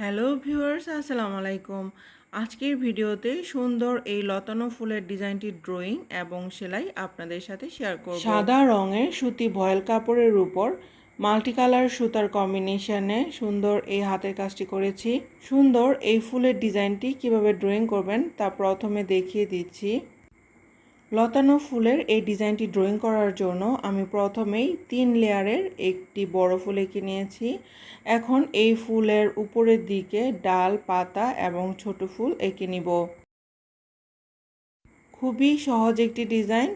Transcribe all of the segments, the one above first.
Hello viewers, আসসালামু আলাইকুম। আজকের ভিডিওতে সুন্দর এই লতানো ফুলের ডিজাইনটির ড্রয়িং এবং সেলাই আপনাদের সাথে শেয়ার করব। সাদা রঙের সুতি ভয়েল কাপড়ের উপর মাল্টি কালার সুতার কম্বিনেশনে সুন্দর এই হাতের কাজটি করেছি। সুন্দর এই ফুলের ডিজাইনটি কীভাবে ড্রয়িং করবেন তা প্রথমে দেখিয়ে দিচ্ছি। লতানো ফুলের এই ডিজাইনটি ড্রয়িং করার জন্য আমি প্রথমেই তিন লেয়ারের একটি বড় ফুল এঁকে নিয়েছি। এখন এই ফুলের উপরের দিকে ডাল, পাতা এবং ছোট ফুল এঁকে নিব। খুবই সহজ একটি ডিজাইন।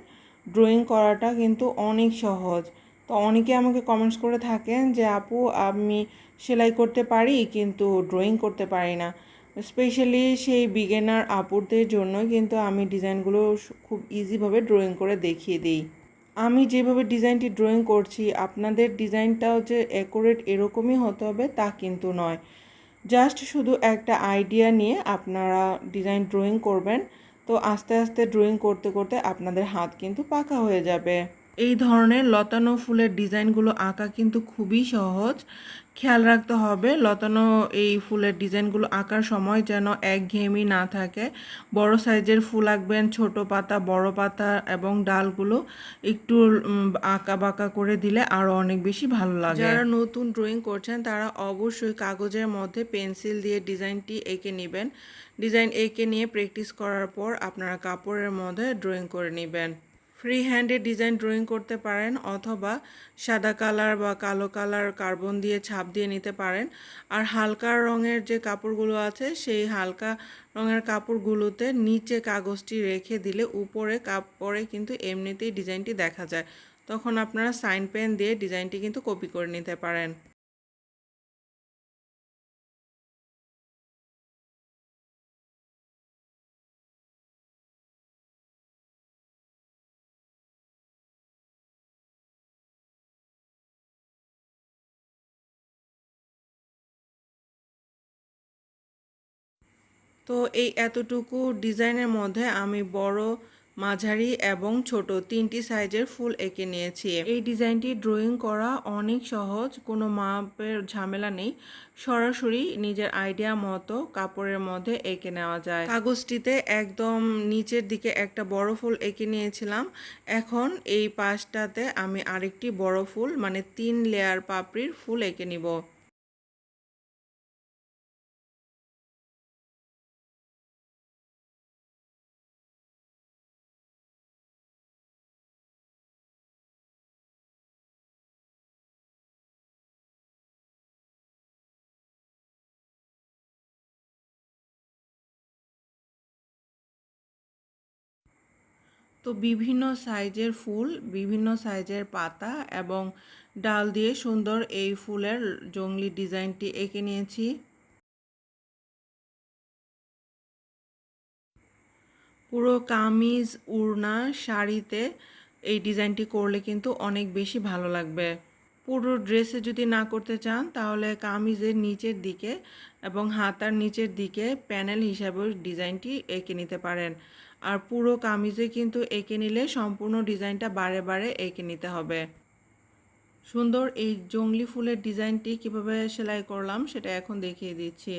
ড্রয়িং করাটা কিন্তু অনেক সহজ। তো অনেকে আমাকে কমেন্টস করে থাকেন যে, আপু, আমি সেলাই করতে পারি, কিন্তু ড্রয়িং করতে পারি না। স্পেশালি সেই বিগেনার আপুরদের জন্য কিন্তু আমি ডিজাইনগুলো খুব ইজিভাবে ড্রয়িং করে দেখিয়ে দিই। আমি যেভাবে ডিজাইনটি ড্রয়িং করছি, আপনাদের ডিজাইনটাও যে অ্যাকুরেট এরকমই হতে হবে তা কিন্তু নয়। জাস্ট শুধু একটা আইডিয়া নিয়ে আপনারা ডিজাইন ড্রয়িং করবেন, তো আস্তে আস্তে ড্রয়িং করতে করতে আপনাদের হাত কিন্তু পাকা হয়ে যাবে। এই ধরনের লতানো ফুলের ডিজাইনগুলো আঁকা কিন্তু খুবই সহজ। খেয়াল রাখতে হবে, লতানো এই ফুলের ডিজাইনগুলো আঁকার সময় যেন একঘেয়েমি না থাকে। বড় সাইজের ফুল আঁকবেন, ছোট পাতা, বড় পাতা এবং ডালগুলো একটু আঁকা বাঁকা করে দিলে আরও অনেক বেশি ভালো লাগে। যারা নতুন ড্রয়িং করছেন, তারা অবশ্যই কাগজের মধ্যে পেন্সিল দিয়ে ডিজাইনটি এঁকে নেবেন। ডিজাইন এঁকে নিয়ে প্র্যাকটিস করার পর আপনারা কাপড়ের মধ্যে ড্রয়িং করে নেবেন। ফ্রি হ্যান্ডে ডিজাইন ড্রয়িং করতে পারেন অথবা সাদা কালার বা কালো কালার কার্বন দিয়ে ছাপ দিয়ে নিতে পারেন। আর হালকা রঙের যে কাপড়গুলো আছে, সেই হালকা রঙের কাপড়গুলোতে নিচে কাগজটি রেখে দিলে উপরে কাপড়ে কিন্তু এমনিতেই ডিজাইনটি দেখা যায়। তখন আপনারা সাইন পেন দিয়ে ডিজাইনটি কিন্তু কপি করে নিতে পারেন। তো এই এতটুকু ডিজাইনের মধ্যে আমি বড়, মাঝারি এবং ছোট তিনটি সাইজের ফুল এঁকে নিয়েছি। এই ডিজাইনটি ড্রয়িং করা অনেক সহজ, কোনো মাপের ঝামেলা নেই। সরাসরি নিজের আইডিয়া মতো কাপড়ের মধ্যে এঁকে নেওয়া যায়। কাগজটিতে একদম নিচের দিকে একটা বড় ফুল এঁকে নিয়েছিলাম। এখন এই পাশটাতে আমি আরেকটি বড় ফুল মানে তিন লেয়ার পাপড়ির ফুল এঁকে নিব। তো বিভিন্ন সাইজের ফুল, বিভিন্ন সাইজের পাতা এবং ডাল দিয়ে সুন্দর এই ফুলের জঙ্গলি ডিজাইনটি এঁকে নিয়েছি। পুরো কামিজ, উড়না, শাড়িতে এই ডিজাইনটি করলে কিন্তু অনেক বেশি ভালো লাগবে। পুরো ড্রেসে যদি না করতে চান, তাহলে কামিজের নিচের দিকে এবং হাতার নিচের দিকে প্যানেল হিসাবে ডিজাইনটি এঁকে নিতে পারেন। আর পুরো কামিজে কিন্তু এঁকে নিলে সম্পূর্ণ ডিজাইনটা বারে বারে এঁকে নিতে হবে। সুন্দর এই জংলি ফুলের ডিজাইনটি কীভাবে সেলাই করলাম সেটা এখন দেখিয়ে দিচ্ছি।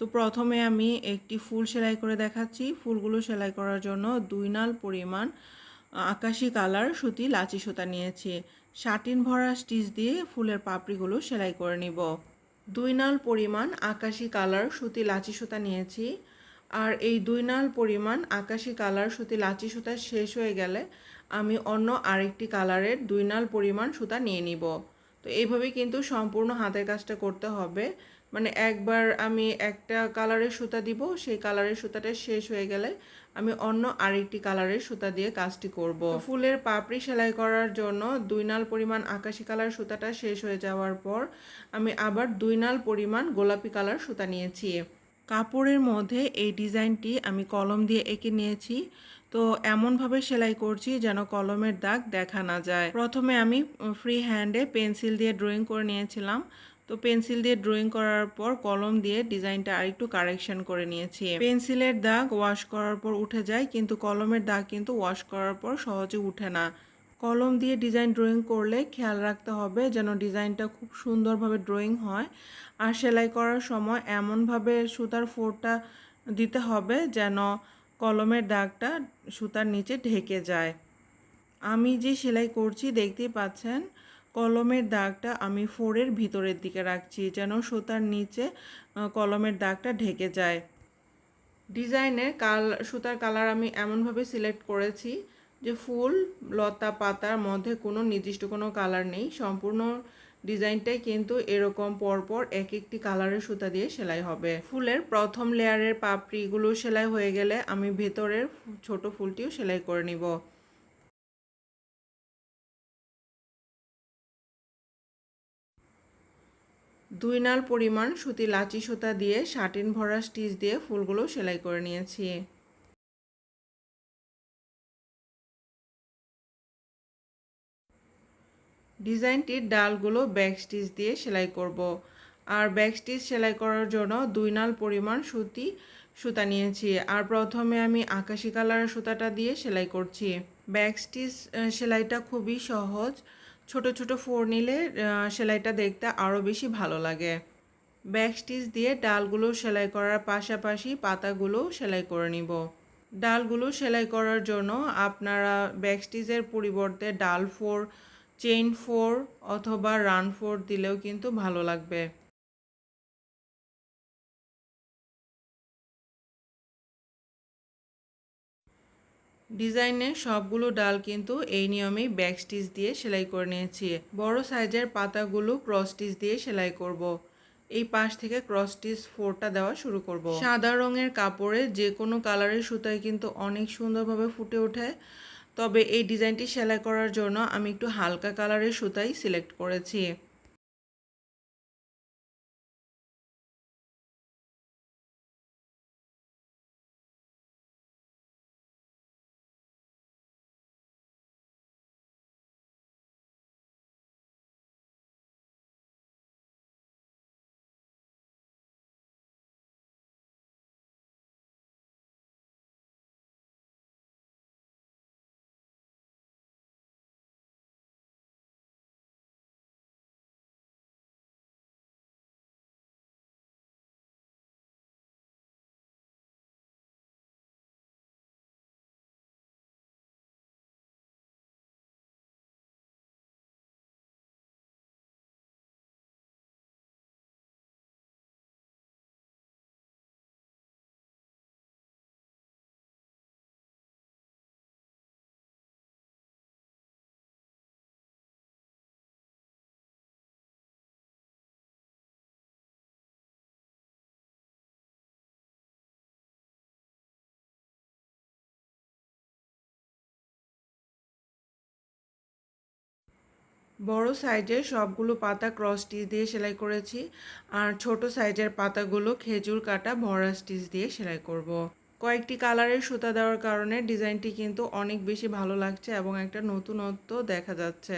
তো প্রথমে আমি একটি ফুল সেলাই করে দেখাচ্ছি। ফুলগুলো সেলাই করার জন্য দুই নাল পরিমাণ আকাশি কালার সুতি লাচি সুতা নিয়েছি। শাটিন ভরা স্টিচ দিয়ে ফুলের পাপড়িগুলো সেলাই করে নিব। দুই নাল পরিমাণ আকাশি কালার সুতি লাচি সুতা নিয়েছি। আর এই দুই নাল পরিমাণ আকাশি কালার সুতি লাচি সুতা শেষ হয়ে গেলে আমি অন্য আরেকটি কালারের দুই নাল পরিমাণ সুতা নিয়ে নিব। তো এইভাবে কিন্তু সম্পূর্ণ হাতের কাজটা করতে হবে। মানে একবার আমি একটা কালারের সুতা দিব, সেই কালারের সুতাটা শেষ হয়ে গেলে আমি অন্য আরেকটি কালারের সুতা দিয়ে কাজটি করব। ফুলের পাপড়ি সেলাই করার জন্য দুই নাল পরিমাণ আকাশি কালার সুতাটা শেষ হয়ে যাওয়ার পর আমি আবার দুই নাল পরিমাণ গোলাপি কালার সুতা নিয়েছি। কাপড়ের মধ্যে এই ডিজাইনটি আমি কলম দিয়ে এঁকে নিয়েছি। তো এমনভাবে সেলাই করছি যেন কলমের দাগ দেখা না যায়। প্রথমে আমি ফ্রি হ্যান্ডে পেন্সিল দিয়ে ড্রয়িং করে নিয়েছিলাম। তো পেন্সিল দিয়ে ড্রয়িং করার পর কলম দিয়ে ডিজাইনটা আরেকটু কারেকশন করে নিয়েছি। পেন্সিলের দাগ ওয়াশ করার পর উঠে যায়, কিন্তু কলমের দাগ কিন্তু ওয়াশ করার পর সহজে উঠে না। কলম দিয়ে ডিজাইন ড্রয়িং করলে খেয়াল রাখতে হবে যেন ডিজাইনটা খুব সুন্দরভাবে ড্রয়িং হয়। আর সেলাই করার সময় এমনভাবে সুতার ফোরটা দিতে হবে যেন কলমের দাগটা সুতার নিচে ঢেকে যায়। আমি যে সেলাই করছি দেখতেই পাচ্ছেন, কলমের দাগটা আমি ফোরের ভিতরের দিকে রাখছি যেন সুতার নিচে কলমের দাগটা ঢেকে যায়। ডিজাইনের কাল, সুতার কালার আমি এমনভাবে সিলেক্ট করেছি যে ফুল, লতা পাতার মধ্যে কোনো নির্দিষ্ট কোনো কালার নেই। সম্পূর্ণ ডিজাইনটাই কিন্তু এরকম পরপর এক একটি কালারের সুতা দিয়ে সেলাই হবে। ফুলের প্রথম লেয়ারের পাপড়িগুলো সেলাই হয়ে গেলে আমি ভেতরের ছোট ফুলটিও সেলাই করে নিব। দুই নাল পরিমাণ সুতি লাচি সুতা দিয়ে শাটিন ভরা স্টিচ দিয়ে ফুলগুলো সেলাই করে নিয়েছি। ডিজাইনটির ডালগুলো ব্যাক স্টিচ দিয়ে সেলাই করব। আর ব্যাক স্টিচ সেলাই করার জন্য দুই নাল পরিমাণ সুতি, সুতা নিয়েছি। আর প্রথমে আমি আকাশি কালারের সুতাটা দিয়ে সেলাই করছি। ব্যাক স্টিচ সেলাইটা খুবই সহজ। ছোট ছোট ফোর নিলে সেলাইটা দেখতে আরও বেশি ভালো লাগে। ব্যাক স্টিচ দিয়ে ডালগুলো সেলাই করার পাশাপাশি পাতাগুলো সেলাই করে নিব। ডালগুলো সেলাই করার জন্য আপনারা ব্যাক স্টিচের পরিবর্তে ডাল ফোর চেইন ফোর অথবা রান ফোর দিলেও কিন্তু ভালো লাগবে ডিজাইনের সবগুলো ডাল কিন্তু এই নিয়মেই ব্যাক স্টিচ দিয়ে সেলাই করে নিয়েছি বড় সাইজের পাতাগুলো ক্রস স্টিচ দিয়ে সেলাই করব। এই পাশ থেকে ক্রস স্টিচ ফোরটা দেওয়া শুরু করব। সাদা রঙের কাপড়ে যে কোনো কালারের সুতায় কিন্তু অনেক সুন্দরভাবে ফুটে ওঠে তবে এই ডিজাইনটি সেলাই করার জন্য আমি একটু হালকা কালারের সুতাই সিলেক্ট করেছি। বড় সাইজের সবগুলো পাতা ক্রস স্টিচ দিয়ে সেলাই করেছি আর ছোট সাইজের পাতাগুলো খেজুর কাটা ভরা স্টিচ দিয়ে সেলাই করব। কয়েকটি কালারের সুতা দেওয়ার কারণে ডিজাইনটি কিন্তু অনেক বেশি ভালো লাগছে এবং একটা নতুনত্ব দেখা যাচ্ছে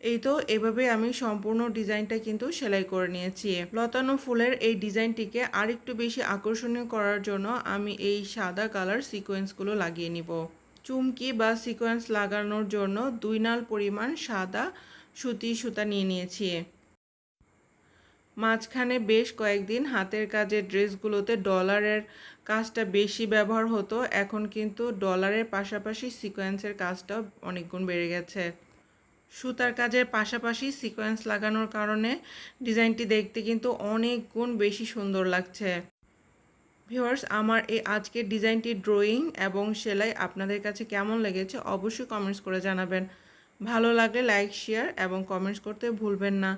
এই তো এভাবে আমি সম্পূর্ণ ডিজাইনটা কিন্তু সেলাই করে নিয়েছি। লতানো ফুলের এই ডিজাইনটিকে আরেকটু বেশি আকর্ষণীয় করার জন্য আমি এই সাদা কালার সিকোয়েন্সগুলো লাগিয়ে নিব। চুমকি বা সিকোয়েন্স লাগানোর জন্য দুই নাল পরিমাণ সাদা সুতি সুতা নিয়ে নিয়েছি। মাঝখানে বেশ কয়েকদিন হাতের কাজের ড্রেসগুলোতে ডলারের কাজটা বেশি ব্যবহার হতো, এখন কিন্তু ডলারের পাশাপাশি সিকোয়েন্সের কাজটা অনেক গুণ বেড়ে গেছে। সুতার কাজের পাশাপাশি সিকোয়েন্স লাগানোর কারণে ডিজাইনটি দেখতে কিন্তু অনেক গুণ বেশি সুন্দর লাগছে। ভিউয়ার্স, আমার এই আজকের ডিজাইনটি ড্রয়িং এবং সেলাই আপনাদের কাছে কেমন লেগেছে অবশ্যই কমেন্টস করে জানাবেন। ভালো লাগলে লাইক শেয়ার এবং কমেন্টস করতে ভুলবেন না।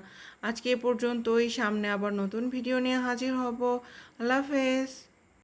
আজকে এ পর্যন্তই, সামনে আবার নতুন ভিডিও নিয়ে হাজির হব। আল্লাহ হাফেজ।